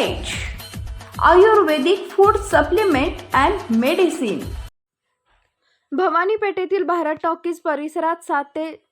Ayurvedic food supplement and medicine Bhavani पेठेतील Bharat talkies परिसरात सात ते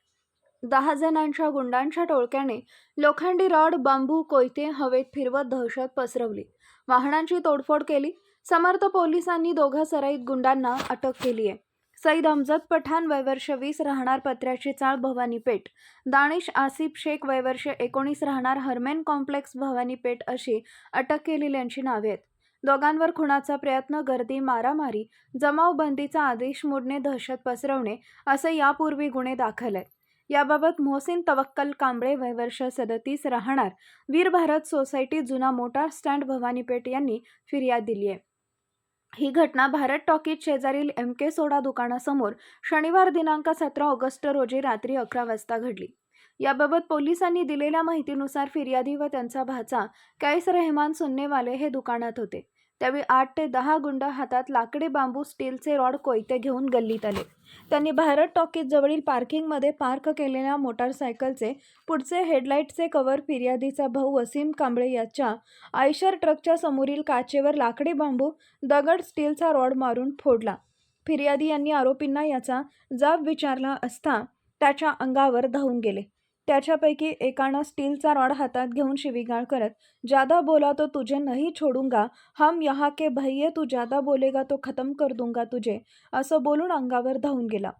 दहा जणांच्या गुंडांच्या टोळक्याने लोखंडी रॉड बांबू कोयते हवेत फिरवत दहशत पसरवली. वाहनांची तोडफोड केली. समर्थ पोलिसांनी दोघा सराईत गुंडांना अटक केली आहे सईद अमजद पठाण वयवर्ष वीस राहणार पत्र्याची चाळ भवानी पेठ. दानिश आसिफ शेख वयवर्ष एकोणीस राहणार हरमेन कॉम्प्लेक्स भवानी पेठ अशी अटक केलेल्यांची नावे आहेत. दोघांवर खुणाचा प्रयत्न गर्दी मारामारी जमावबंदीचा आदेश मोडणे दहशत पसरवणे असे यापूर्वी गुन्हे दाखल आहेत. याबाबत मोहसिन तवक्कल कांबळे वयवर्ष सदतीस राहणार वीर भारत सोसायटी जुना मोटार स्टँड भवानीपेठ यांनी फिर्याद दिली आहे. ही घटना भारत टॉकीज शेजारील एम के सोडा दुकानासमोर शनिवार दिनांक सतरा ऑगस्ट रोजी रात्री अकरा वाजता घडली. याबाबत पोलिसांनी दिलेल्या माहितीनुसार फिर्यादी व त्यांचा भाचा कैस रहमान सुन्नेवाले हे दुकानात होते. त्यावेळी आठ ते दहा गुंड हातात लाकडी बांबू स्टीलचे रॉड कोयते घेऊन गल्लीत आले. त्यांनी भारत टॉकीजजवळील पार्किंगमध्ये पार्क केलेल्या मोटारसायकलचे पुढचे हेडलाईटचे कव्हर फिर्यादीचा भाऊ वसीम कांबळे याच्या आयशर ट्रकच्या समोरील काचेवर लाकडी बांबू दगड स्टीलचा रॉड मारून फोडला. फिर्यादी यांनी आरोपींना याचा जाब विचारला असता त्याच्या अंगावर धावून गेले. त्याच्यापैकी एकानं स्टीलचा रॉड हातात घेऊन शिवीगाळ करत ज्यादा बोला तो तुझे नहीं छोडूंगा हम यहाँ के भैये तू ज्यादा बोलेगा तो खतम कर दूंगा तुझे असं बोलून अंगावर धावून गेला.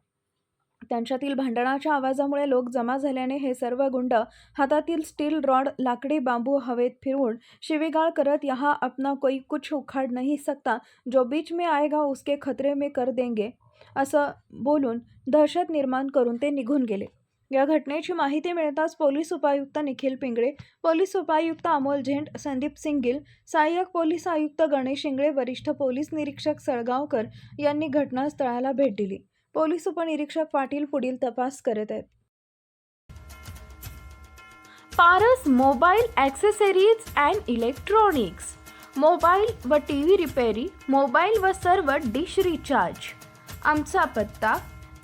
त्यांच्यातील भांडणाच्या आवाजामुळे लोक जमा झाल्याने हे सर्व गुंड हातातील स्टील रॉड लाकडी बांबू हवेत फिरवून शिवीगाळ करत यहाँ अपना कोई कुछ उखाड़ नहीं सकता जो बीच में आएगा उसके खतरे में कर देंगे असं बोलून दहशत निर्माण करून ते निघून गेले. या घटनेची माहिती मिळताच पोलीस उपायुक्त निखिल पिंगळे पोलीस उपायुक्त अमोल झेंड संदीप सिंगील सहाय्यक पोलीस आयुक्त गणेश इंगळे वरिष्ठ पोलीस निरीक्षक सळगावकर यांनी घटनास्थळाला भेट दिली. पोलीस उपनिरीक्षक पाटील पुढील तपास करत आहेत. Paras mobile accessories and electronics. Mobile व टी व्ही रिपेरी मोबाईल व सर्व डिश रिचार्ज. आमचा पत्ता